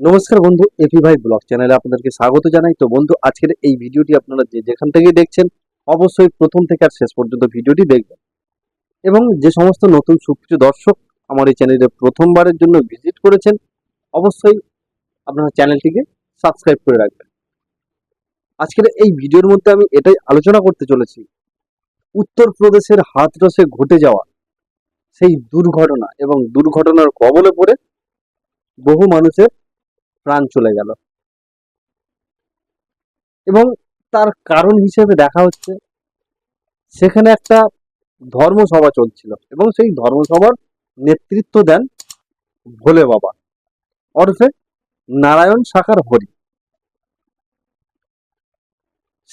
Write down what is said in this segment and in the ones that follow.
নমস্কার বন্ধু, এপি ভাই ব্লগ চ্যানেলে আপনাদেরকে স্বাগত জানাই। তো বন্ধু, আজকের এই ভিডিওটি আপনারা যে যেখান থেকে দেখছেন, অবশ্যই প্রথম থেকে আর শেষ পর্যন্ত ভিডিওটি দেখবেন। এবং যে সমস্ত নতুন সুপ্রিয় দর্শক আমার এই চ্যানেলে প্রথমবারের জন্য ভিজিট করেছেন, অবশ্যই আপনারা চ্যানেলটিকে সাবস্ক্রাইব করে রাখবেন। আজকের এই ভিডিওর মধ্যে আমি এটাই আলোচনা করতে চলেছি, উত্তরপ্রদেশের হাতরসে ঘটে যাওয়া সেই দুর্ঘটনা এবং দুর্ঘটনার কবলে পড়ে বহু মানুষের প্রাণ চলে গেল। এবং তার কারণ হিসেবে দেখা হচ্ছে, সেখানে একটা ধর্মসভা চলছিল এবং সেই ধর্মসভার নেতৃত্ব দেন ভোলে বাবা। অর্থে নারায়ণ শাখার হরি।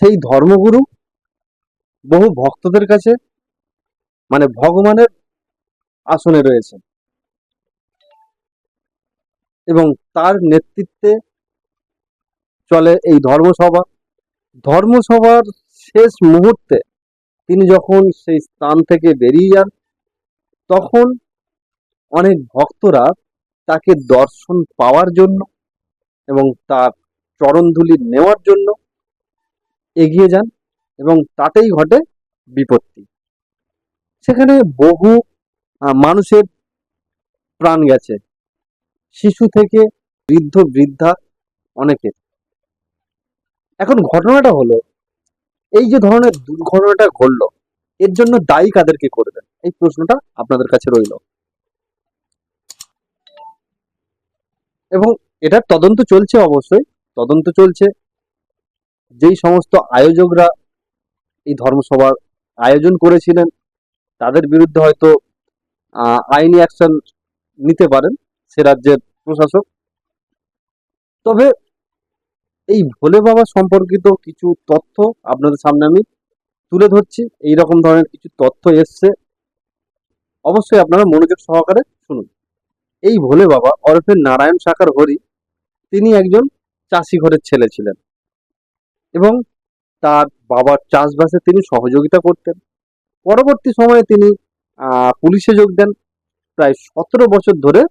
সেই ধর্মগুরু বহু ভক্তদের কাছে মানে ভগবানের আসনে রয়েছে এবং তার নেতৃত্বে চলে এই ধর্মসভা। ধর্মসভার শেষ মুহূর্তে তিনি যখন সেই স্থান থেকে বেরিয়ে যান, তখন অনেক ভক্তরা তাকে দর্শন পাওয়ার জন্য এবং তার চরণধুলি নেওয়ার জন্য এগিয়ে যান এবং তাতেই ঘটে বিপত্তি। সেখানে বহু মানুষের প্রাণ গেছে। শিশু থেকে বৃদ্ধ, বৃদ্ধা অনেকে। এখন ঘটনাটা হলো, এই যে ধরনের দুর্ঘটনাটা ঘটলো, এর জন্য দায়ী কাদেরকে করবেন এই প্রশ্নটা আপনাদের কাছে রইল। এবং এটার তদন্ত চলছে অবশ্যই, তদন্ত চলছে। যেই সমস্ত আয়োজকরা এই ধর্মসভার আয়োজন করেছিলেন, তাদের বিরুদ্ধে হয়তো আইনি অ্যাকশন নিতে পারেন। সে রাজ্যের প্রশাসক। তবে এই ভোলে বাবা সম্পর্কিত কিছু তথ্য আপনাদের সামনে আমি তুলে ধরছি। এই রকম ধরনের কিছু তথ্য এসছে। অবশ্যই আপনারা মনোযোগ সহকারে শুনুন। এই ভোলে বাবা ওরফে নারায়ণ সাকার হরি, তিনি একজন চাষি ঘরের ছেলে ছিলেন এবং তার বাবার চাষবাসে তিনি সহযোগিতা করতেন। পরবর্তী সময়ে তিনি পুলিশে যোগ দেন। প্রায় সতেরো বছর ধরে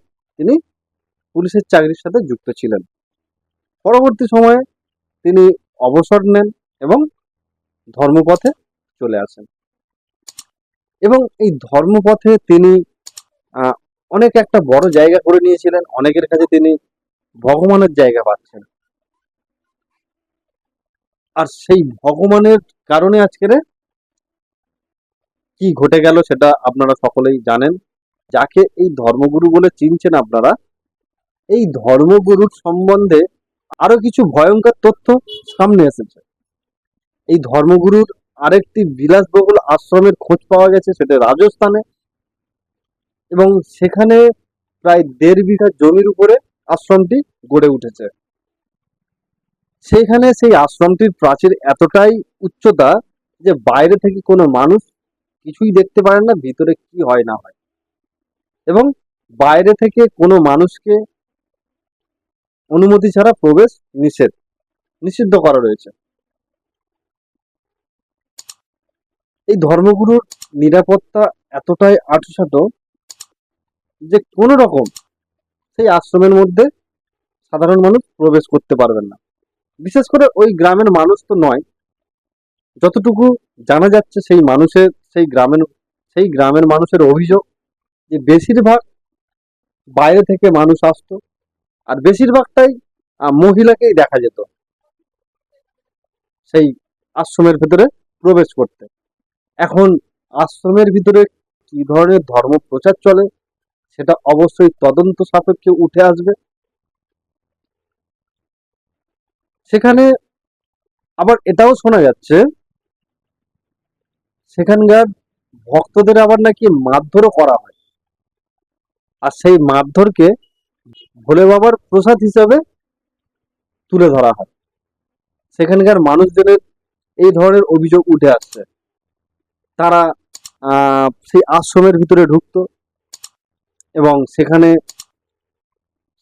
তিনি পুলিশের চাকরির সাথে যুক্ত ছিলেন। পরবর্তী সময়ে তিনি অবসর নেন এবং ধর্মপথে চলে আসেন। এবং এই ধর্মপথে তিনি অনেক একটা বড় জায়গা করে নিয়েছিলেন, অনেকের কাছে তিনি ভগবানের জায়গা পাচ্ছেন। আর সেই ভগবানের কারণে আজকের কি ঘটে গেল সেটা আপনারা সকলেই জানেন। যাকে এই ধর্মগুরু বলে চিনছেন আপনারা, এই ধর্মগুরুর সম্বন্ধে আরও কিছু ভয়ঙ্কর তথ্য সামনে এসেছে। এই ধর্মগুরুর আরেকটি বিলাসবহুল আশ্রমের খোঁজ পাওয়া গেছে সেটা রাজস্থানে এবং সেখানে প্রায় দেড় বিঘা জমির উপরে আশ্রমটি গড়ে উঠেছে। সেখানে সেই আশ্রমটির প্রাচীর এতটাই উচ্চতা যে বাইরে থেকে কোনো মানুষ কিছুই দেখতে পারেন না, ভিতরে কি হয় না হয়। এবং বাইরে থেকে কোনো মানুষকে অনুমতি ছাড়া প্রবেশ নিষেধ, নিষিদ্ধ করা রয়েছে। এই ধর্মগুরুর নিরাপত্তা এতটাই আঁটসাঁট যে কোনো রকম সেই আশ্রমের মধ্যে সাধারণ মানুষ প্রবেশ করতে পারবেন না। বিশেষ করে ওই গ্রামের মানুষ তো নয়। যতটুকু জানা যাচ্ছে সেই মানুষের, সেই গ্রামের সেই গ্রামের মানুষের অভিযোগ যে বেশিরভাগ বাইরে থেকে মানুষ আসতো আর বেশিরভাগটাই মহিলাকেই দেখা যেত। সেই আশ্রমের ভিতরে প্রবেশ করতে। এখন আশ্রমের ভিতরে কি ধরনের ধর্ম প্রচার চলে, সেটা অবশ্যই তদন্ত সাপেক্ষে উঠে আসবে। সেখানে আবার এটাও শোনা যাচ্ছে, সেখানকার ভক্তদের আবার নাকি মারধরও করা হয়। আর সেই মারধরকে ভোলে বাবার প্রসাদ হিসাবে তুলে ধরা হয়। সেখানকার মানুষজনের এই ধরনের অভিযোগ উঠে আসছে। তারা সেই আশ্রমের ভিতরে ঢুকতো এবং সেখানে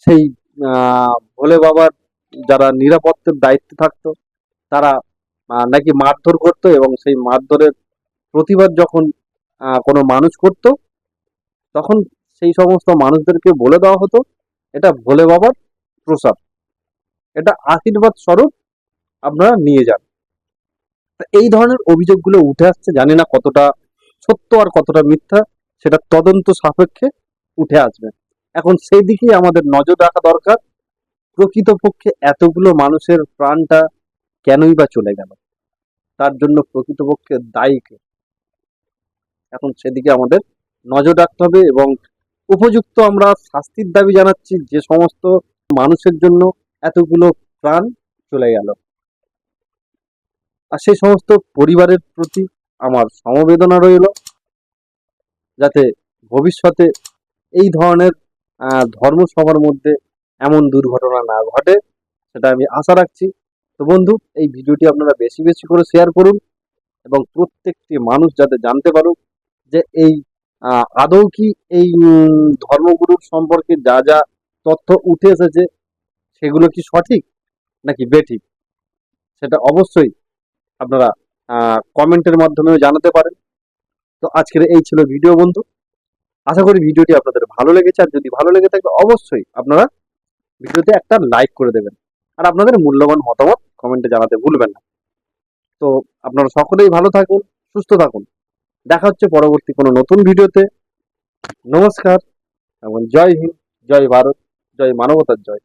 সেই ভোলে বাবার যারা নিরাপত্তার দায়িত্বে থাকতো, তারা নাকি মারধর করতো এবং সেই মারধরের প্রতিবাদ যখন কোনো মানুষ করত, তখন সেই সমস্ত মানুষদেরকে বলে দেওয়া হতো, এটা ভোলে বাবার প্রসাদ। এটা আশীর্বাদ স্বরূপ আপনারা নিয়ে যান। এই ধরনের অভিযোগগুলো উঠে আসছে, জানি না কতটা সত্য আর কতটা মিথ্যা, সেটা তদন্ত সাপেক্ষে উঠে আসবে। এখন সেই দিকেই আমাদের নজর রাখা দরকার, প্রকৃতপক্ষে এতগুলো মানুষের প্রাণটা কেনই বা চলে গেল? তার জন্য প্রকৃতপক্ষে দায়ী এখন সেদিকে আমাদের নজর রাখতে হবে এবং উপযুক্ত আমরা শাস্তির দাবি জানাচ্ছি যে সমস্ত মানুষের জন্য এতগুলো প্রাণ চলে গেল। আর সেই সমস্ত পরিবারের প্রতি আমার সমবেদনা রইল যাতে ভবিষ্যতে এই ধরনের ধর্মসভার মধ্যে এমন দুর্ঘটনা না ঘটে, সেটা আমি আশা রাখছি। তো বন্ধু, এই ভিডিওটি আপনারা বেশি বেশি করে শেয়ার করুন এবং প্রত্যেকটি মানুষ যাতে জানতে পারুক যে এই আদৌ কি এই ধর্মগুরুর সম্পর্কে যা যা তথ্য উঠে এসেছে, সেগুলো কি সঠিক নাকি বেঠিক? সেটা অবশ্যই আপনারা কমেন্টের মাধ্যমেও জানাতে পারেন। তো আজকের এই ছিল ভিডিও বন্ধু। আশা করি ভিডিওটি আপনাদের ভালো লেগেছে। আর যদি ভালো লেগে থাকে, অবশ্যই আপনারা ভিডিওতে একটা লাইক করে দেবেন। আর আপনাদের মূল্যবান মতামত কমেন্টে জানাতে ভুলবেন না। তো আপনারা সকলেই ভালো থাকুন, সুস্থ থাকুন। দেখা হচ্ছে পরবর্তী কোনো নতুন ভিডিওতে। নমস্কার এবং জয় হিন্দ, জয় ভারত, জয় মানবতার জয়।